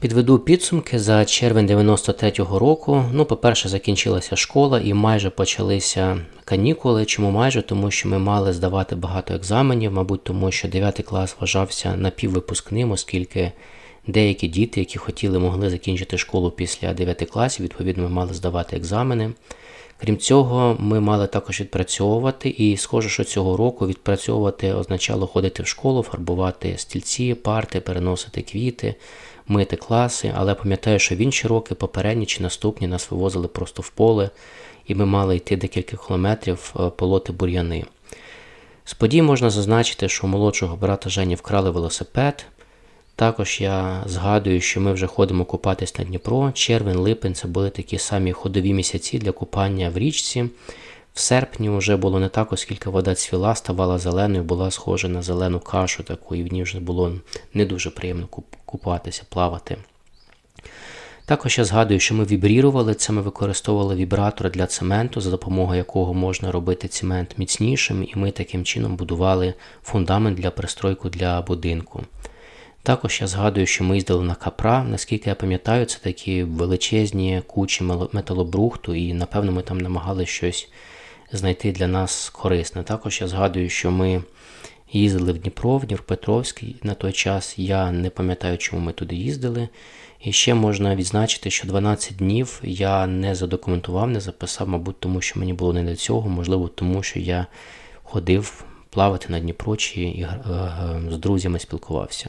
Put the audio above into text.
Підведу підсумки за червень 93-го року. Ну, по-перше, закінчилася школа і майже почалися канікули. Чому майже? Тому що ми мали здавати багато екзаменів, мабуть, тому що 9 клас вважався напіввипускним, оскільки деякі діти, які хотіли, могли закінчити школу після 9 класів, відповідно, ми мали здавати екзамени. Крім цього, ми мали також відпрацьовувати, і схоже, що цього року відпрацьовувати означало ходити в школу, фарбувати стільці, парти, переносити квіти, мити класи. Але пам'ятаю, що в інші роки, попередні чи наступні, нас вивозили просто в поле, і ми мали йти декілька кілометрів е, полоти бур'яни. З подій можна зазначити, що у молодшого брата Жені вкрали велосипед. Також я згадую, що ми вже ходимо купатись на Дніпро. Червень, липень це були такі самі ходові місяці для купання в річці. В серпні вже було не так, оскільки вода цвіла, ставала зеленою, була схожа на зелену кашу таку, і в ній вже було не дуже приємно купатися, плавати. Також я згадую, що ми вібрірували це, ми використовували вібратор для цементу, за допомогою якого можна робити цемент міцнішим, і ми таким чином будували фундамент для пристройку для будинку. Також я згадую, що ми їздили на капра. Наскільки я пам'ятаю, це такі величезні кучі металобрухту, і напевно ми там намагалися щось знайти для нас корисне. Також я згадую, що ми їздили в Дніпро, в Дніпропетровський на той час. Я не пам'ятаю, чому ми туди їздили. І ще можна відзначити, що 12 днів я не задокументував, не записав, мабуть, тому що мені було не до цього, можливо, тому що я ходив плавати на Дніпро чи е, е, з друзями спілкувався.